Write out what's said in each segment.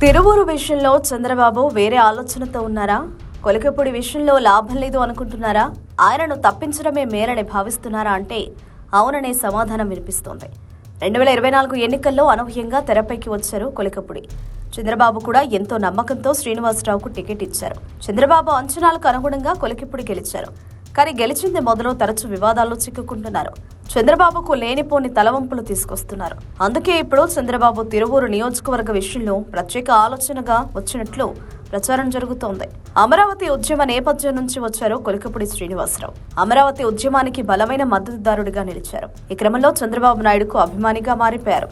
తిరువూరు విషయంలో చంద్రబాబు వేరే ఆలోచనతో ఉన్నారా? కొలికపూడి విషయంలో లాభం లేదు అనుకుంటున్నారా? ఆయనను తప్పించడమే మేరని భావిస్తున్నారా అంటే అవుననే సమాధానం వినిపిస్తోంది. రెండు వేల ఇరవై నాలుగు ఎన్నికల్లో అనూహ్యంగా తెరపైకి వచ్చారు కొలికపూడి. చంద్రబాబు కూడా ఎంతో నమ్మకంతో శ్రీనివాసరావుకు టికెట్ ఇచ్చారు. చంద్రబాబు అంచనాలకు అనుగుణంగా కొలికపూడి గెలిచారు. కానీ గెలిచింది మొదలు తరచు వివాదాల్లో చిక్కుకుంటున్నారు. చంద్రబాబుకు లేనిపోని తలవంపులు తీసుకొస్తున్నారు. అందుకే ఇప్పుడు చంద్రబాబు తిరువూరు నియోజకవర్గ విషయంలో ప్రత్యేక ఆలోచనగా వచ్చినట్లు ప్రచారం జరుగుతోంది. అమరావతి ఉద్యమ నేపథ్యం నుంచి వచ్చారు కొలికపూడి శ్రీనివాసరావు. అమరావతి ఉద్యమానికి బలమైన మద్దతుదారుడిగా నిలిచారు. ఈ క్రమంలో చంద్రబాబు నాయుడుకు అభిమానిగా మారిపోయారు.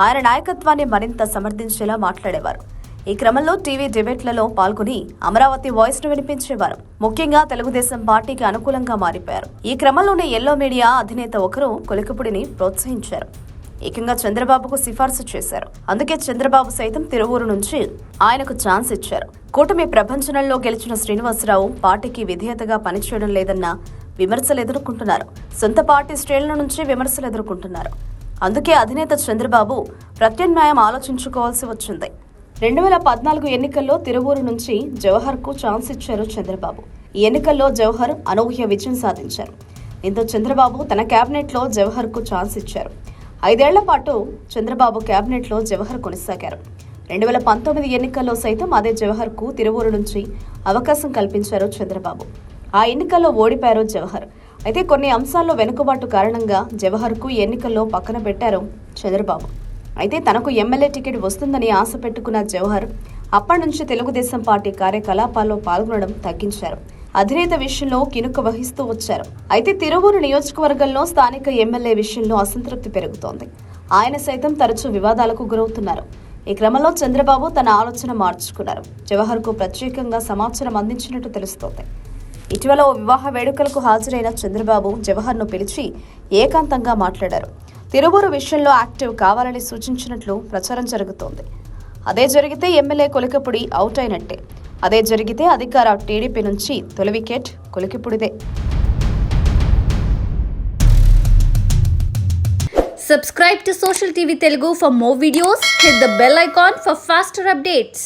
ఆయన నాయకత్వాన్ని మరింత సమర్థించేలా మాట్లాడేవారు. ఈ క్రమంలో టీవీ డిబేట్లలో పాల్గొని అమరావతి వాయిస్ను వినిపించేవారు. ముఖ్యంగా తెలుగుదేశం పార్టీకి అనుకూలంగా మారిపోయారు. ఈ క్రమంలోనే ఎల్లో మీడియా అధినేత ఒకరు కొలికపుడిని ప్రోత్సహించారు. ఏకంగా చంద్రబాబుకు సిఫార్సు చేశారు. అందుకే చంద్రబాబు సైతం తిరువూరు నుంచి ఆయనకు ఛాన్స్ ఇచ్చారు. కూటమి ప్రపంచంలో గెలిచిన శ్రీనివాసరావు పార్టీకి విధేయతగా పనిచేయడం లేదన్న విమర్శలు ఎదుర్కొంటున్నారు సొంత పార్టీ శ్రేణుల నుంచి విమర్శలు ఎదుర్కొంటున్నారు అందుకే అధినేత చంద్రబాబు ప్రత్యామ్నాయం ఆలోచించుకోవాల్సి వచ్చింది. రెండు వేల పద్నాలుగు ఎన్నికల్లో తిరువూరు నుంచి జవహర్కు ఛాన్స్ ఇచ్చారు చంద్రబాబు. ఈ ఎన్నికల్లో జవహర్ అనూహ్య విజయం సాధించారు. దీంతో చంద్రబాబు తన కేబినెట్లో జవహర్కు ఛాన్స్ ఇచ్చారు. ఐదేళ్ళ పాటు చంద్రబాబు కేబినెట్లో జవహర్ కొనసాగారు. రెండు వేల పంతొమ్మిది ఎన్నికల్లో సైతం అదే జవహర్కు తిరువూరు నుంచి అవకాశం కల్పించారు చంద్రబాబు. ఆ ఎన్నికల్లో ఓడిపారు జవహర్. అయితే కొన్ని అంశాల్లో వెనుకబాటు కారణంగా జవహర్కు ఎన్నికల్లో పక్కన పెట్టారు చంద్రబాబు. అయితే తనకు ఎమ్మెల్యే టికెట్ వస్తుందని ఆశ పెట్టుకున్న జవహర్ అప్పటి నుంచి తెలుగుదేశం పార్టీ కార్యకలాపాల్లో పాల్గొనడం తగ్గించారు. అధినేత విషయంలో కినుక వహిస్తూ వచ్చారు. అయితే తిరువూరు నియోజకవర్గంలో స్థానిక ఎమ్మెల్యే విషయంలో అసంతృప్తి పెరుగుతోంది. ఆయన సైతం తరచూ వివాదాలకు గురవుతున్నారు. ఈ క్రమంలో చంద్రబాబు తన ఆలోచన మార్చుకున్నారు. జవహర్కు ప్రత్యేకంగా సమాచారం అందించినట్టు తెలుస్తోంది. ఇటీవల ఓ వివాహ వేడుకలకు హాజరైన చంద్రబాబు జవహర్ను పిలిచి ఏకాంతంగా మాట్లాడారు తిరువూరు విషయంలో యాక్టివ్ కావాలని సూచించినట్లు ప్రచారం జరుగుతోంది అదే జరిగితే ఎమ్మెల్యే కొలికపుడి అవుట్ అయినట్టే అదే జరిగితే అధికార టీడీపీ నుంచి తొలి వికెట్ కొలికిపుడిదే Subscribe to Social TV Telugu for more videos. Hit the bell icon for faster updates.